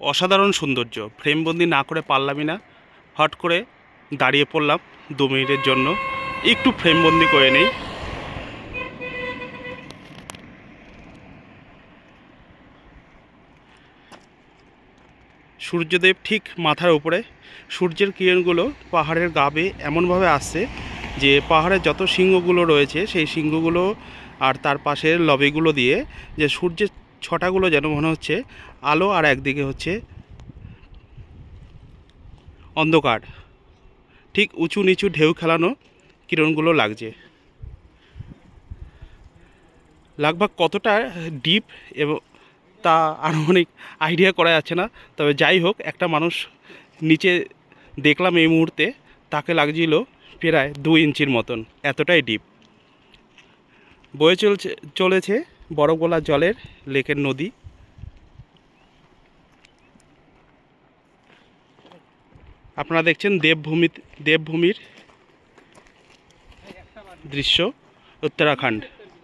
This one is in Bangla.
অসাধারণ সৌন্দর্য। ফ্রেমবন্দি না করে পারলামই না। হট করে দাঁড়িয়ে পড়লাম দু মিনিটের জন্য। একটু ফ্রেমবন্দি করে নেই। সূর্যদেব ঠিক মাথার উপরে। সূর্যের কিরণগুলো পাহাড়ের গাবে এমনভাবে আসছে যে পাহাড়ের যত সিংহগুলো রয়েছে, সেই সিংহগুলো আর তার পাশের লবিগুলো দিয়ে যে সূর্যের ছটাগুলো যেন মনে হচ্ছে আলো আর একদিকে হচ্ছে অন্ধকার। ঠিক উঁচু নিচু ঢেউ খেলানো কিরণগুলো লাগছে। লাগভাগ কতটা ডিপ এবং তা আনুমানিক আইডিয়া করা যাচ্ছে না, তবে যাই হোক, একটা মানুষ নিচে দেখলাম এই মুহূর্তে, তাকে লাগছিল প্রায় দু ইঞ্চির মতন, এতটাই ডিপ। বয়ে চলছে, চলেছে বড় গোলা জলের লেকের নদী। আপনারা দেখছেন দেবভূমি দেবভূমির দৃশ্য উত্তরাখণ্ড।